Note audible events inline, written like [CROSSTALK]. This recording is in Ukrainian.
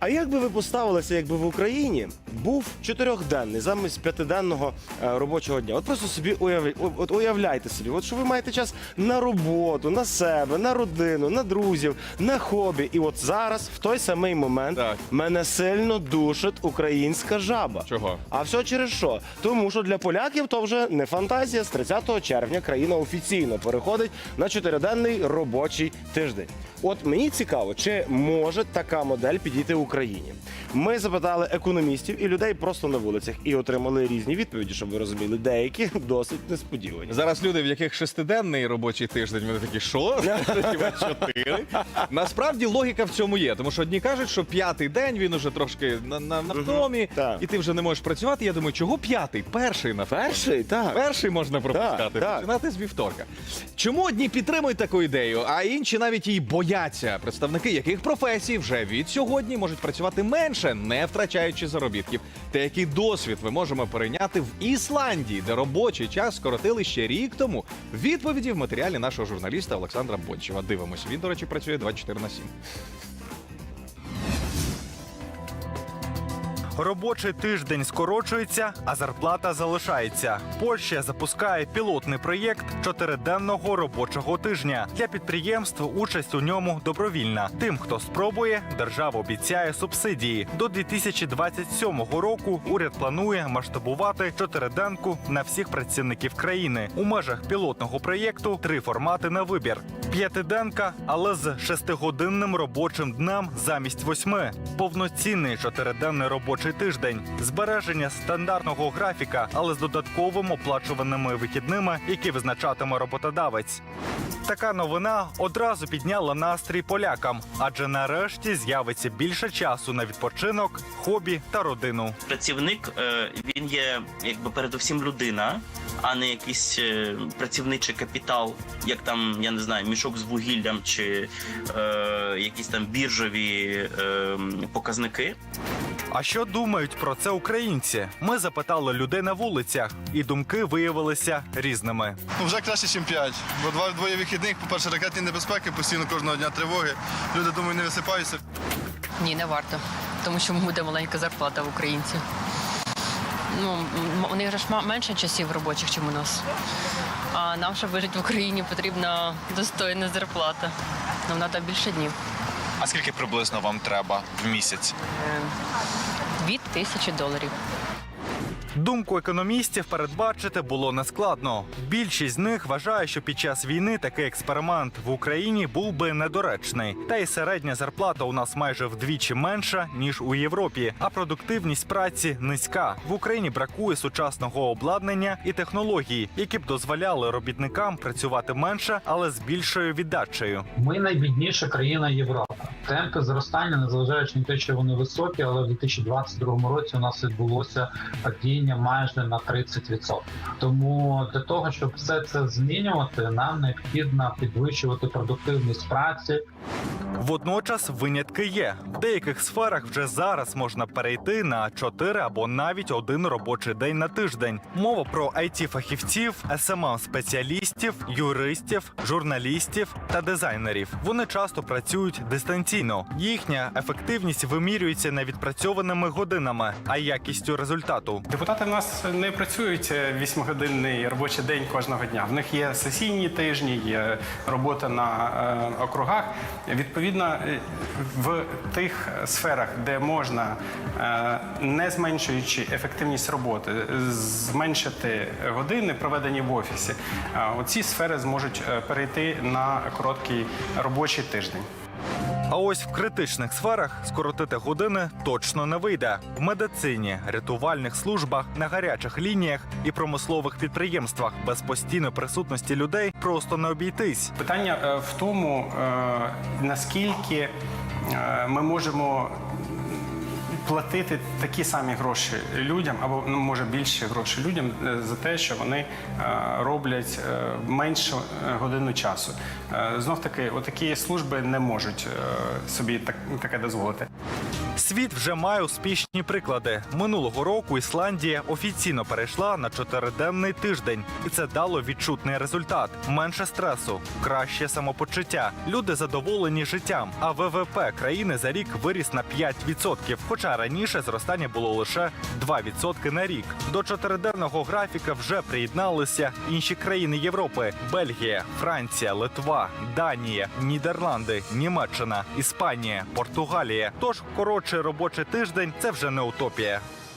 А як би ви поставилися, якби в Україні був чотирьохденний замість п'ятиденного е, робочого дня? От просто собі уявля... от уявляйте собі, от що ви маєте час на роботу, на себе, на родину, на друзів, на хобі. І от зараз, в той самий момент, Так. мене сильно душить українська жаба. Чого? А все через що? Тому що для поляків то вже не фантазія. З 30 червня країна офіційно переходить на чотириденний робочий тиждень. От мені цікаво, чи може така модель підійти Україні. Україні. Ми запитали економістів і людей просто на вулицях і отримали різні відповіді, щоб ви розуміли. Деякі [LAUGHS] досить несподівані. Зараз люди, в яких шестиденний робочий тиждень, вони такі, що? [LAUGHS] Чотири? Насправді логіка в цьому є, тому що одні кажуть, що п'ятий день він уже трошки на, на, на втомі, так. і ти вже не можеш працювати. Я думаю, чого п'ятий? Перший на. Перший так. Перший можна пропускати, Так, так. починати з вівторка. Чому одні підтримують таку ідею, а інші навіть її бояться? Представники яких професій вже від сьогодні можуть працювати менше, не втрачаючи заробітків. Та який досвід ми можемо перейняти в Ісландії, де робочий час скоротили ще рік тому? Відповіді в матеріалі нашого журналіста Олександра Бончева. Дивимось. Він, до речі, працює 24 на 7. Робочий тиждень скорочується, а зарплата залишається. Польща запускає пілотний проєкт чотириденного робочого тижня. Для підприємств участь у ньому добровільна. Тим, хто спробує, держава обіцяє субсидії. До 2027 року уряд планує масштабувати чотириденку на всіх працівників країни. У межах пілотного проєкту три формати на вибір: п'ятиденка, але з шестигодинним робочим днем замість восьми. Повноцінний чотириденний робочий тиждень, збереження стандартного графіка, але з додатковими оплачуваними вихідними, які визначатиме роботодавець. Така новина одразу підняла настрій полякам, адже нарешті з'явиться більше часу на відпочинок, хобі та родину. працівник е, він є якби передусім людина, а не якийсь е, працівничий капітал, як там я не знаю, мішок з вугіллям чи е, якісь там біржові е, показники. А що думають про це українці? Ми запитали людей на вулицях, і думки виявилися різними. Ну, вже краще, ніж 5. Бо два двоє вихідних, по-перше, ракетні небезпеки, постійно кожного дня тривоги. Люди, думаю, не висипаються. Ні, не варто. Тому що буде маленька зарплата в українців. Ну, у них ж менше часів робочих, ніж у нас. А нам, щоб вижити в Україні, потрібна достойна зарплата. Нам треба більше днів. А скільки приблизно вам треба в місяць? Дві Від тисячі доларів. Думку економістів передбачити було нескладно. Більшість з них вважає, що під час війни такий експеримент в Україні був би недоречний. Та й середня зарплата у нас майже вдвічі менша ніж у Європі, а продуктивність праці низька. В Україні бракує сучасного обладнання і технологій, які б дозволяли робітникам працювати менше, але з більшою віддачею. Ми найбідніша країна Європи. Темпи зростання, незважаючи на те, що вони високі, але в 2022 році у нас відбулося падіння майже на 30%. Тому для того, щоб все це змінювати, нам необхідно підвищувати продуктивність праці, Водночас винятки є. В деяких сферах вже зараз можна перейти на 4 або навіть один робочий день на тиждень. Мова про it фахівців smm спеціалістів, юристів, журналістів та дизайнерів. Вони часто працюють дистанційно. Їхня ефективність вимірюється не відпрацьованими годинами, а якістю результату. Депутати в нас не працюють е, вісьмигодинний робочий день кожного дня. В них є сесійні тижні, є робота на е, округах. Відповідно, е, в тих сферах, де можна, е, не зменшуючи ефективність роботи, зменшити години, проведені в офісі, е, оці сфери зможуть е, перейти на короткий робочий тиждень. А ось в критичних сферах скоротити години точно не вийде. В медицині, рятувальних службах, на гарячих лініях і промислових підприємствах без постійної присутності людей просто не обійтись. Питання е, в тому, е, наскільки е, ми можемо платити такі самі гроші людям, або ну, може більше грошей людям е, за те, що вони е, роблять е, меншу е, годину часу. Знов таки, отакі служби не можуть собі так, таке дозволити. Світ вже має успішні приклади. Минулого року Ісландія офіційно перейшла на чотириденний тиждень, і це дало відчутний результат: менше стресу, краще самопочуття. Люди задоволені життям. А ВВП країни за рік виріс на 5%, Хоча раніше зростання було лише 2% на рік. До чотириденного графіка вже приєдналися інші країни Європи: Бельгія, Франція, Литва, Данія, Нідерланди, Німеччина, Іспанія, Португалія. Тож коротший робочий тиждень це вже не утопія.